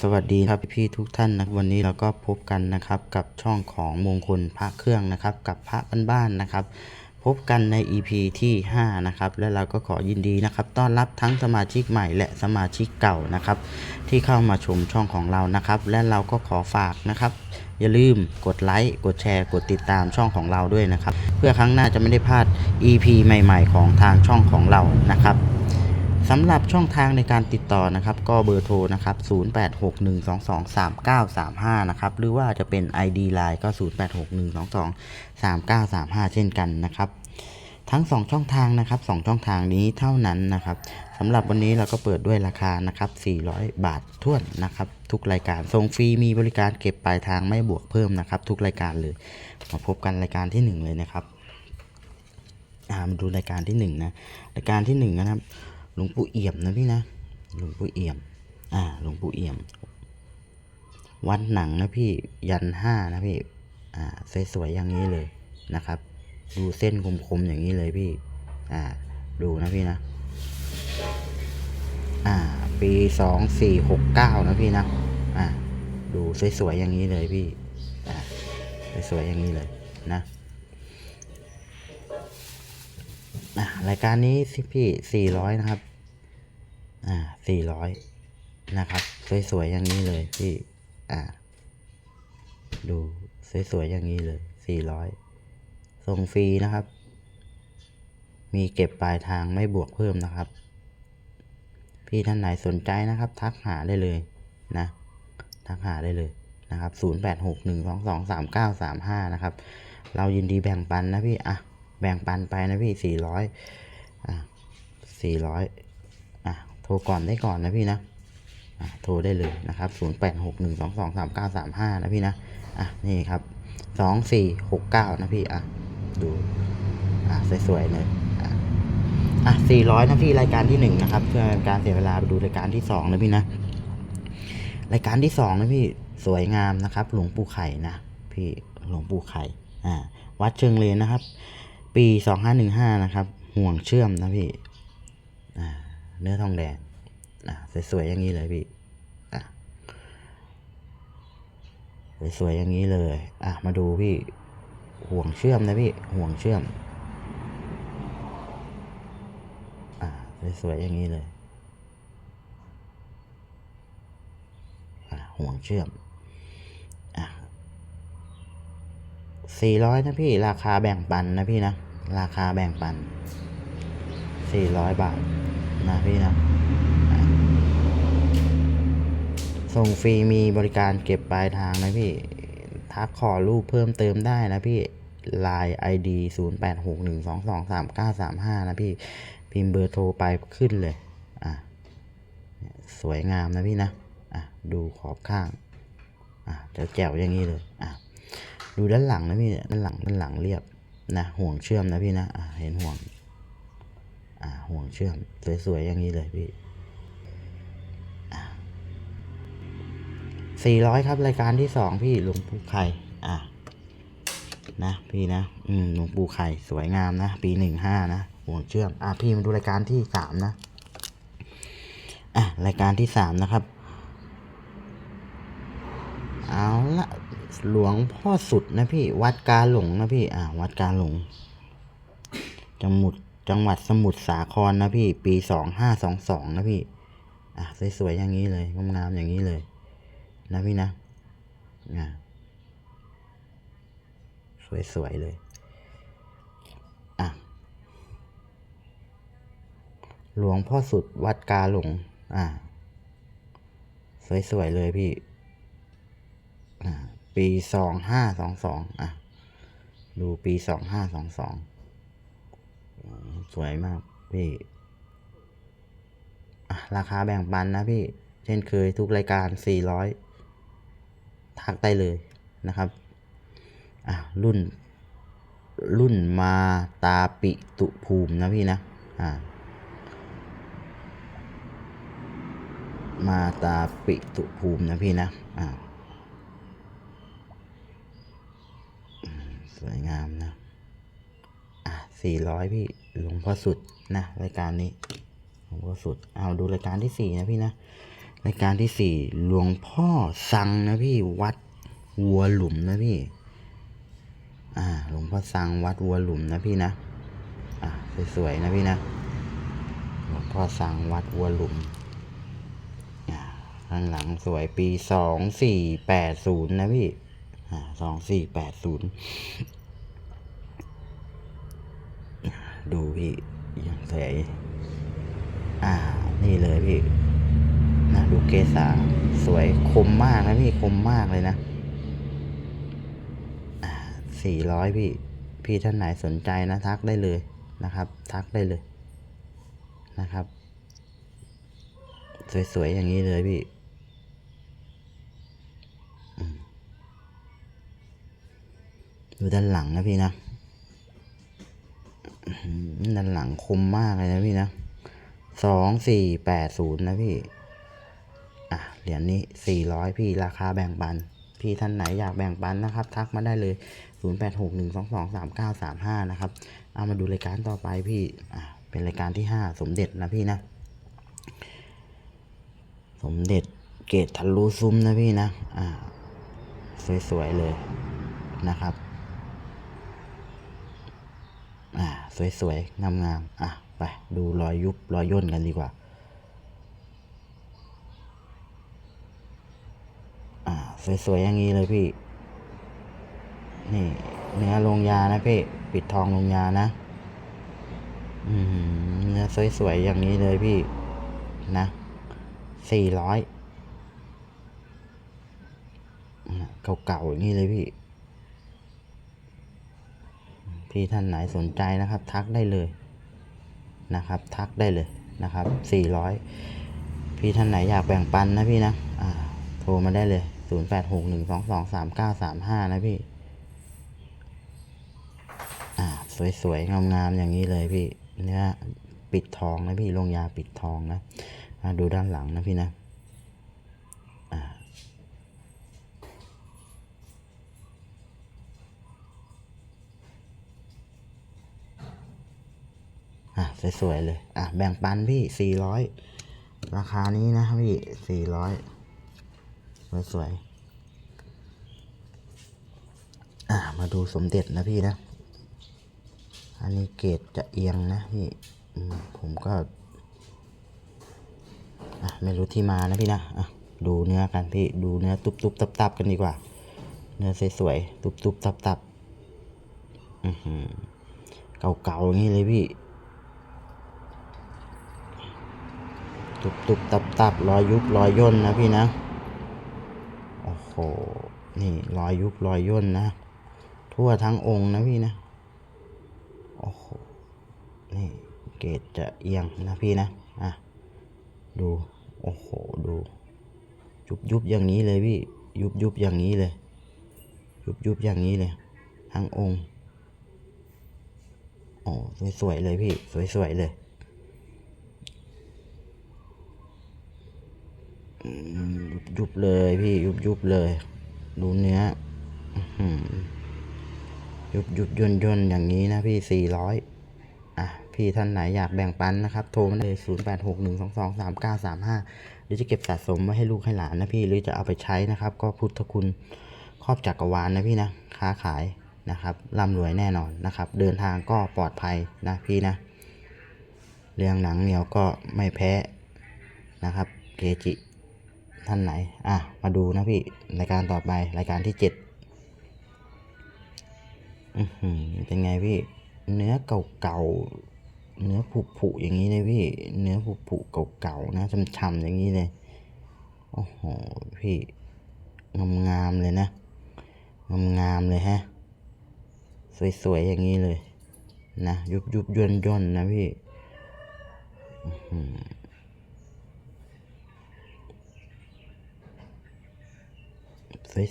สวัสดีครับพี่ๆทุกท่านนะวันนี้เราก็พบกันนะครับกับช่องของมงคลพระเครื่องนะครับกับพระบ้านๆนะครับ พบกันใน EP ที่5นะครับและเราก็ขอยินดีนะครับ ต้อนรับทั้งสมาชิกใหม่และสมาชิกเก่านะครับ ที่เข้ามาชมช่องของเรานะครับ และเราก็ขอฝากนะครับ อย่าลืมกดไลค์กดแชร์กดติดตามช่องของเราด้วยนะครับ เพื่อครั้งหน้าจะไม่ได้พลาด EP ใหม่ ๆ ของทางช่องของเรานะครับ สำหรับช่องทางในการติดต่อนะครับ ก็เบอร์โทรนะครับ 0861223935 นะครับ หรือว่าจะเป็น ID Line ก็ 0861223935 เช่นกันนะครับ ทั้ง 2 ช่องทางนะครับ 2 ช่องทางนี้เท่านั้นนะครับสำหรับวันนี้เราก็เปิดด้วยราคานะครับ 400 บาทท้วนนะครับ ทุกรายการส่งฟรีมีบริการเก็บปลายทางไม่บวกเพิ่มนะครับ ทุกรายการเลย มาพบกันรายการที่ 1 เลยนะครับอ่ามาดูรายการที่หนึ่งนะรายการที่หนึ่งนะครับ หลวงปู่เอี่ยมนะพี่นะหลวงปู่เอี่ยม อ่าหลวงปู่เอี่ยม วัดหนังนะพี่ยันห้านะพี่ อ่าสวยๆอย่างนี้เลยนะครับ ดูเส้นคมๆอย่างนี้เลยพี่ อ่า ดูนะพี่นะ อ่า ปีสองสี่หกเก้านะพี่นะอ่าดูสวยๆอย่างนี้เลยพี่ อ่าสวยๆอย่างนี้เลยนะ อะรายการนี้สิพี่สี่ร้อยนะครับ อ่าสี่ร้อยนะครับ สวยๆอย่างนี้เลยพี่ อ่า ดูสวยๆอย่างนี้เลยสี่ร้อยส่งฟรีนะครับ มีเก็บปลายทางไม่บวกเพิ่มนะครับ พี่ท่านไหนสนใจนะครับ ทักหาได้เลยนะ ทักหาได้เลยนะครับ 0861223935 นะครับ เรายินดีแบ่งปันนะพี่ อะ แบ่งปันไปนะพี่400อะ400อะโทรก่อนได้ก่อนนะพี่นะอะโทรได้เลยนะครับ0861223935นะพี่นะอะนี่ครับ2469นะพี่อะดูอะสวยๆเลยอะอะ400นะพี่รายการที่1นะครับ เพื่อเป็นการเสียเวลาไปดูรายการที่2นะพี่นะรายการที่สองนะพี่สวยงามนะครับ หลวงปู่ไข่นะพี่หลวงปู่ไข่อ่าวัดเชิงเลนนะครับ ปีสองห้าหนึ่งห้านะครับ ห่วงเชื่อมนะพี่เนื้อทองแดงสวยๆอย่างนี้เลยพี่สวยๆอย่างนี้เลย อะ มาดูพี่ ห่วงเชื่อมนะพี่ ห่วงเชื่อม อ่าสวยๆอย่างนี้เลย อะ ห่วงเชื่อม อะสี่ร้อยนะพี่ ราคาแบ่งปันนะพี่นะ ราคาแบ่งปันสี่ร้อยบาท นะพี่นะอะส่งฟรีมีบริการเก็บปลายทางนะพี่ ทักขอรูปเพิ่มเติมได้นะพี่ Line ID 0 8 6 1 2 2 3 9 3 5 นะพี่ พิมพ์เบอร์โทรไปขึ้นเลย อะ สวยงามนะพี่นะ อะ ดูขอบข้าง อะจะแจ๋วอย่างนี้เลย อะ ดูด้านหลังนะพี่ ด้านหลัง ด้านหลังเรียบ นะห่วงเชื่อมนะพี่นะอะเห็นห่วงอะห่วงเชื่อมสวยๆอย่างนี้เลยพี่สี่ร้อยครับรายการที่สองพี่หลวงปู่ไข่อะนะพี่นะอืมหลวงปู่ไข่สวยงามนะ ปีหนึ่งห้านะห่วงเชื่อมอะพี่มาดูรายการที่สามนะอะรายการที่สามนะครับ เอาละ หลวงพ่อสุดนะพี่ วัดกาหลงนะพี่ อ่า วัดกาหลง จังหวัดจังหวัดสมุทรสาครนะพี่ ปีสองห้าสองสองนะพี่ อะสวยๆอย่างนี้เลยงามๆอย่างนี้เลย นะพี่นะอะสวยๆเลย อะ หลวงพ่อสุดวัดกาหลง อ่า สวยๆเลยพี่ อ่า ปีสองห้าสองสองอะ ดูปีสองห้าสองสองสวยมากพี่ราคาแบ่งปันนะพี่ เช่นเคยทุกรายการสี่ร้อยทักได้เลยนะครับ อะ รุ่น รุ่นมาตาปิตุภูมินะพี่นะ อ่า มาตาปิตุภูมินะพี่นะ อ่าอืมส วยงามนะ อะสี่ร้อยพี่หลวงพ่อสุดนะ รายการนี้หลวงพ่อสุด เอาดูรายการที่สี่นะพี่นะ รายการที่สี่หลวงพ่อสังนะพี่วัดวัวหลุมนะพี่ อ่า หลวงพ่อสังวัดวัวหลุมนะพี่นะ อ่าสวยๆนะพี่นะ หลวงพ่อสังวัดวัวหลุมอ่าข้างหลังสวยปีสองสี่แปดศูนย์นะพี่ สองสี่แปดศูนย์ดูพี่ยังสวยอ่า นี่เลยพี่นะดูเกษาสวยคมมากนะพี่คมมากเลยนะสี่ร้อยพี่ พี่ท่านไหนสนใจนะทักได้เลยนะครับ ทักได้เลยนะครับ สวยๆอย่างนี้เลยพี่ ดูด้านหลังนะพี่นะด้านหลังคมมากเลยนะพี่นะสองสี่แปดศูนย์นะพี่ อะเหรียญนี้สี่ร้อยพี่ราคาแบ่งปัน พี่ท่านไหนอยากแบ่งปันนะครับ ทักมาได้เลยศูนย์แปดหกหนึ่งสองสองสามเก้าสามห้านะครับ เอามาดูรายการต่อไปพี่ อะเป็นรายการที่ห้าสมเด็จนะพี่นะ สมเด็จเกตทะลุซุ้มนะพี่นะ อ่า สวยๆเลยนะครับ อ่า สวยๆ งามๆ อะ ไป ดูรอยยุบรอยย่นกันดีกว่า อ่า สวยๆ อย่างนี้เลยพี่ นี่ เนื้อลงยานะพี่ ปิดทองลงยานะ อืม เนื้อสวยๆ อย่างนี้เลยพี่ นะสี่ร้อยเก่าๆอย่างนี้เลยพี่ พี่ท่านไหนสนใจนะครับ ทักได้เลยนะครับ ทักได้เลยนะครับสี่ร้อยพี่ท่านไหนอยากแบ่งปันนะพี่นะอ่าโทรมาได้เลยศูนย์แปดหกหนึ่งสองสองสามเก้าสามห้านะพี่อ่าสวยๆงามๆอย่างนี้เลยพี่เนื้อปิดทองนะพี่ลงยาปิดทองนะดูด้านหลังนะพี่นะ อะสวยๆเลย อะแบ่งปันพี่สี่ร้อยราคานี้นะพี่สี่ร้อยสวยๆอะมาดูสมเด็จนะพี่นะ อันนี้เกรดจะเอียงนะพี่ผมก็อะไม่รู้ที่มานะพี่นะอะดูเนื้อกันพี่ดูเนื้อตุบๆตับๆกันดีกว่า เนื้อสวยๆตุบๆตับๆอือหือเก่าๆอย่างนี้เลยพี่ ตุบตุบตับตับรอยยุบรอยย่นนะพี่นะ โอ้โห นี่รอยยุบรอยย่นนะ ทั่วทั้งองค์นะพี่นะ โอ้โห นี่เกรดจะเอียงนะพี่นะ อะ ดู โอ้โห ดู ยุบยุบอย่างนี้เลยพี่ ยุบยุบอย่างนี้เลย ยุบยุบอย่างนี้เลย ทั้งองค์ โอ้สวยๆเลยพี่ สวยๆเลย ยุบๆเลยพี่ยุบยุบๆเลยดูเนื้อยุบยุบย่นย่นๆอย่างนี้นะพี่สี่ร้อยอะพี่ท่านไหนอยากแบ่งปันนะครับ โทรมาเลยศูนย์แปดหกหนึ่งสองสองสามเก้าสามห้าหรือจะเก็บสะสมไว้ให้ลูกให้หลานนะพี่หรือจะเอาไปใช้นะครับ ก็พุทธคุณครอบจักรวาลนะพี่นะค้าขายนะครับร่ำรวยแน่นอนนะครับ เดินทางก็ปลอดภัยนะพี่นะ เรื่องหนังเหนียวก็ไม่แพ้นะครับเกจิ ท่านไหน อะ มาดูนะพี่ รายการต่อไป รายการที่เจ็ดเป็นไงพี่ เนื้อเก่าๆ เนื้อผุๆอย่างนี้เลยพี่ เนื้อผุๆเก่าๆ นะช้ำๆอย่างนี้เลย โอ้โห พี่งามๆเลยนะ งามๆเลยฮะ สวยๆ อย่างนี้เลย นะ ยุบยุบย่นย่นๆนะพี่ อื้อหือ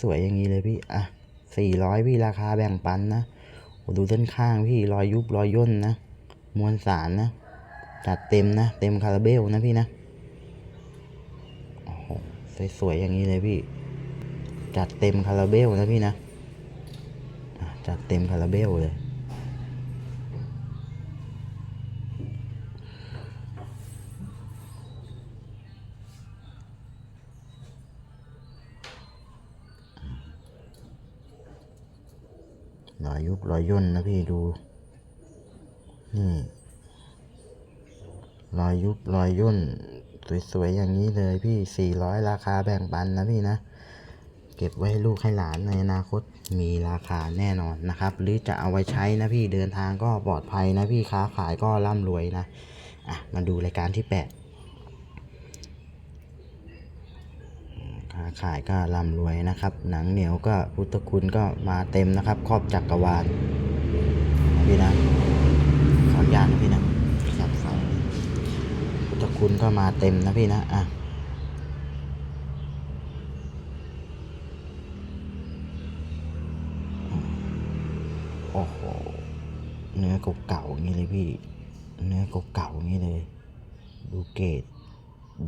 สวยๆอย่างนี้เลยพี่ อะสี่ร้อยพี่ราคาแบ่งปันนะดูด้านข้างพี่รอยยุบรอยย่นนะ มวลสารนะจัดเต็มนะ เต็มคาราเบลนะพี่นะโอ้โหสวยๆอย่างนี้เลยพี่ จัดเต็มคาราเบลนะพี่นะจัดเต็มคาราเบลเลย รอยย่นนะพี่ดู นี่ รอยยุบรอยย่น สวยๆอย่างนี้เลยพี่สี่ร้อยราคาแบ่งปันนะพี่นะ เก็บไว้ให้ลูกให้หลานในอนาคตมีราคาแน่นอนนะครับ หรือจะเอาไว้ใช้นะพี่เดินทางก็ปลอดภัยนะพี่ค้าขายก็ร่ำรวยนะ อะ มาดูรายการที่ 8 ค้าขายก็ร่ำรวยนะครับ หนังเหนียวก็พุทธคุณก็มาเต็มนะครับ ครอบจักรวาลพี่นะขออนุญาตนะพี่นะสับสองพุทธคุณก็มาเต็มนะพี่นะอะโอ้โหเนื้อเก่าๆอย่างนี้เลยพี่ เนื้อเก่าๆอย่างนี้เลย ดูเกรด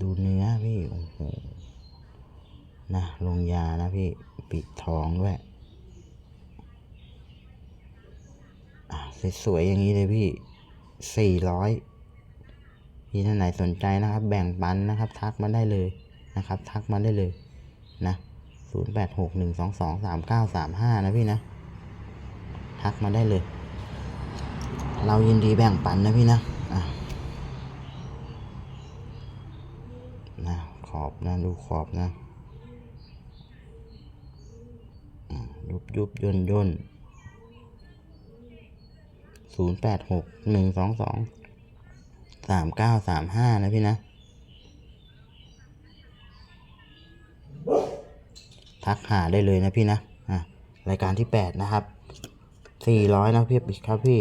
ดูเนื้อพี่โอ้โห นะลงยานะพี่ปิดท้องด้วยสวยๆอย่างนี้เลยพี่สี่ร้อยพี่ท่านไหนสนใจนะครับ แบ่งปันนะครับ ทักมาได้เลยนะครับ ทักมาได้เลยนะศูนย์แปดหกหนึ่งสองสองสามเก้าสามห้านะพี่นะ ทักมาได้เลย เรายินดีแบ่งปันนะพี่นะอะนะขอบนะดูขอบนะอะยุ บยุบย่นย่นศูนย์แปดหกหนึ่งสองสองสามเก้าสามห้านะพี่นะ ทักหาได้เลยนะพี่นะอะรายการที่แปดนะครับสี่ร้อยนะพี่ครับพี่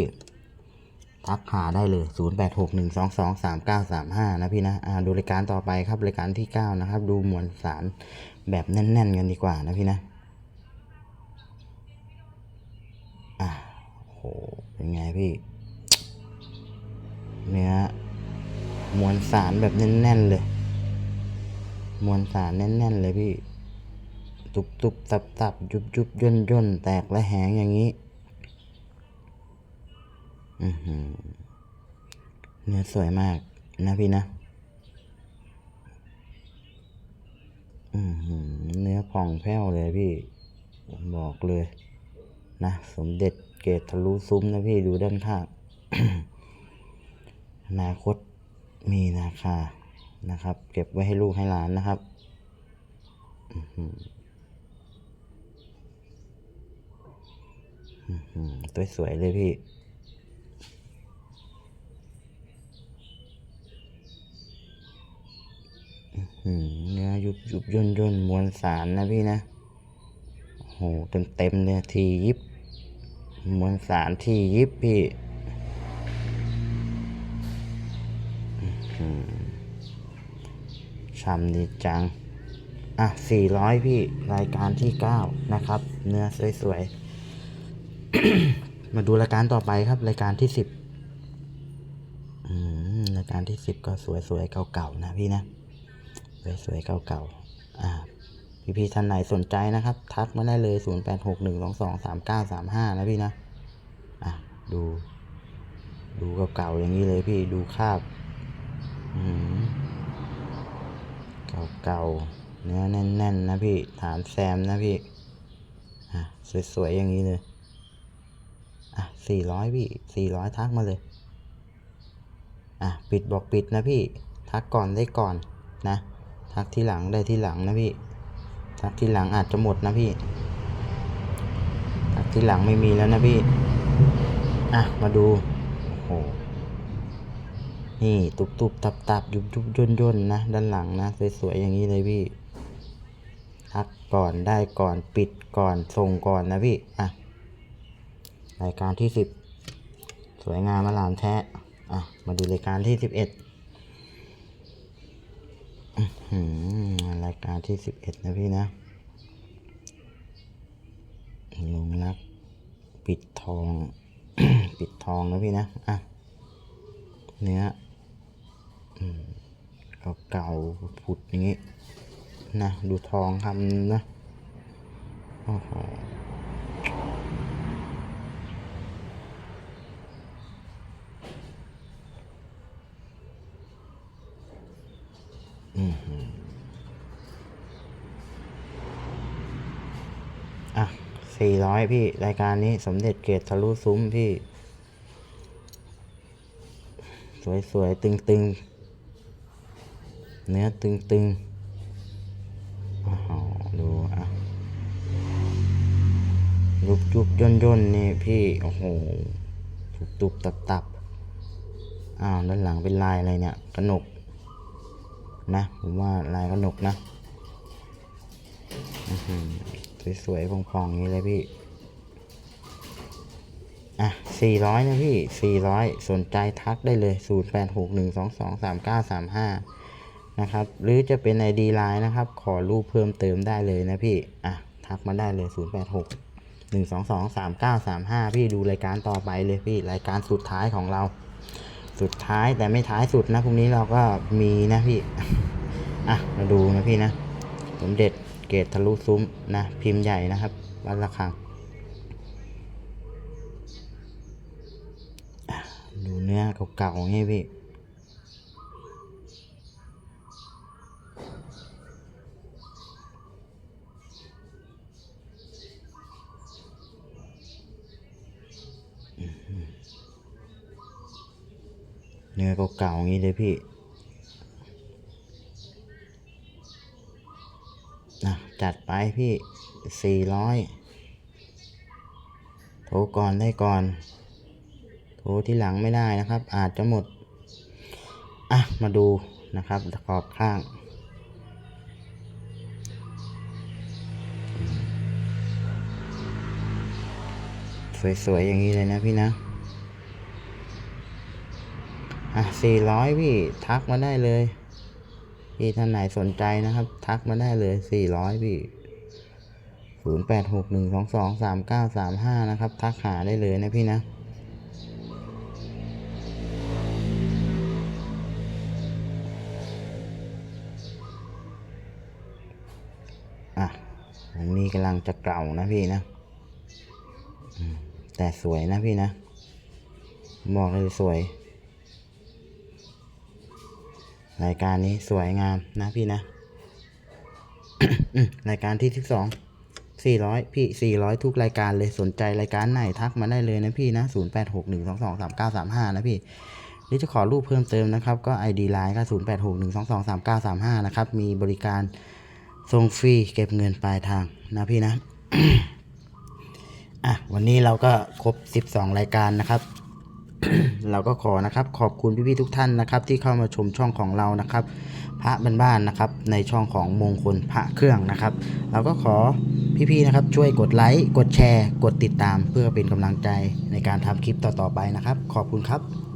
ทักหาได้เลยศูนย์แปดหกหนึ่งสองสองสามเก้าสามห้านะพี่นะอ่าดูรายการต่อไปครับรายการที่เก้านะครับ ดูมวลสารแบบแน่น ๆ กันดีกว่านะพี่นะโห เป็นไงพี่ เนื้อมวลสารแบบแน่นๆเลย มวลสารแน่นๆเลยพี่ ตุบตุบตับตับยุบยุบย่นย่นแตกและแหงอย่างนี้อเนื้อสวยมากนะพี่นะเนื้อผ่องแผ้วเลยพี่ บอกเลย นะ สมเด็จ เกตทะลุซุ้มนะพี่ดูด้านข้างอนาคตมีราคานะครับ เก็บไว้ให้ลูกให้หลานนะครับหืออื้อหือตัวสวยเลยพี่หือเนื้อยุบยุบย่นย่นมวลสารนะพี่นะโอ้โหเต็มเต็มเลยทียิบ มวลสารที่ยิบพี่อื้อหือช่ำดีจัง อะสี่ร้อยพี่ รายการที่เก้านะครับ เนื้อสวยๆ มาดูรายการต่อไปครับ รายการที่สิบรายการที่สิบก็สวยๆ เก่าๆ นะพี่นะ สวยๆ เก่าๆ อ่า พี่ๆท่านไหนสนใจนะครับ ทักมาได้เลย 0 8 6 1 2 2 3 9 3 5 นะพี่นะ อะ ดู ดูเก่าๆอย่างนี้เลยพี่ดูคาบเก่าๆเนื้อแน่นๆ นะพี่ ฐานแซมนะพี่ อะ สวยๆ อย่างนี้เลย อะสี่ร้อยพี่สี่ร้อยทักมาเลย อะ ปิดบอกปิดนะพี่ ทักก่อนได้ก่อนนะ ทักที่หลังได้ที่หลังนะพี่ ทักที่หลังอาจจะหมดนะพี่ทักที่หลังไม่มีแล้วนะพี่ อะ มาดู โอ้โห นี่ตุบตุบตับตับยุบยุบย่นย่นนะ ด้านหลังนะ สวยๆอย่างนี้เลยพี่ทักก่อนได้ก่อนปิดก่อนส่งก่อนนะพี่ อะ รายการที่สิบสวยงามมาลามแท้ อะ มาดูรายการที่สิบเอ็ด รายการที่สิบเอ็ดนะพี่นะลงรัก ปิดทอง ปิดทองนะพี่นะ อะ เนื้อเก่าๆผุดอย่างงี้ นะ ดูทองคำนะ โอ้โห อือหืออะ สี่ร้อยพี่ รายการนี้สมเด็จเกตทะลุซุ้มพี่ สวยๆ ตึงๆ เนื้อตึงๆอ้าวดูอะยุบยุบย่นย่นๆนี่พี่ โอ้โหตุบตุบตับตับอ้าวด้านหลังเป็นลายอะไรเนี่ยกระหนก นะ ผมว่าลายกระหนกนะอื้อหือ สวยๆพองๆอย่างนี้เลยพี่ อะสี่ร้อยนะพี่สี่ร้อยสนใจทักได้เลยศูนย์แปดหกหนึ่งสองสองสามเก้าสามห้านะครับ หรือจะเป็นไอดีไลน์นะครับ ขอรูปเพิ่มเติมได้เลยนะพี่ อะ ทักมาได้เลยศูนย์แปดหกหนึ่งสองสองสามเก้าสามห้าพี่ดูรายการต่อไปเลยพี่ รายการสุดท้ายของเรา สุดท้ายแต่ไม่ท้ายสุดนะพรุ่งนี้เราก็มีนะพี่ อะ มาดูนะพี่นะ สมเด็จ เกตทะลุซุ้มนะ พิมพ์ใหญ่นะครับ วัดระฆังดูเนื้อเก่าๆไงพี่เนื้อเก่าๆอย่างนี้เลยพี่ นะจัดไปพี่สี่ร้อยโทรก่อนได้ก่อน โทรที่หลังไม่ได้นะครับ อาจจะหมด อะ มาดูนะครับขอบข้างสวยๆ อย่างนี้เลยนะพี่นะ อะสี่ร้อยพี่ ทักมาได้เลย พี่ท่านไหนสนใจนะครับ ทักมาได้เลยสี่ร้อยพี่ศูนย์แปดหกหนึ่งสองสองสามเก้าสามห้านะครับ ทักหาได้เลยนะพี่นะอะอันนี้กำลังจะเก่านะพี่นะ แต่สวยนะพี่นะ บอกเลยสวย รายการนี้สวยงามนะพี่นะ รายการที่ที่สองสี่ร้อยพี่สี่ร้อยทุกรายการเลยสนใจรายการไหนทักมาได้เลยนะพี่นะศูนย์แปดหกหนึ่งสองสองสามเก้าสามห้านะพี่หรือจะขอรูปเพิ่มเติมนะครับ ก็ ID Line ก็ศูนย์แปดหกหนึ่งสองสองสามเก้าสามห้านะครับ มีบริการส่งฟรีเก็บเงินปลายทางนะพี่นะ อะ วันนี้เราก็ครบ 12 รายการนะครับ เราก็ขอนะครับขอบคุณพี่ๆทุกท่านนะครับ ที่เข้ามาชมช่องของเรานะครับ พระบ้านๆนะครับ ในช่องของมงคลพระเครื่องนะครับ เราก็ขอพี่ๆนะครับ ช่วยกดไลค์กดแชร์ กดติดตาม เพื่อเป็นกำลังใจในการทำคลิปต่อๆไปนะครับ ขอบคุณครับ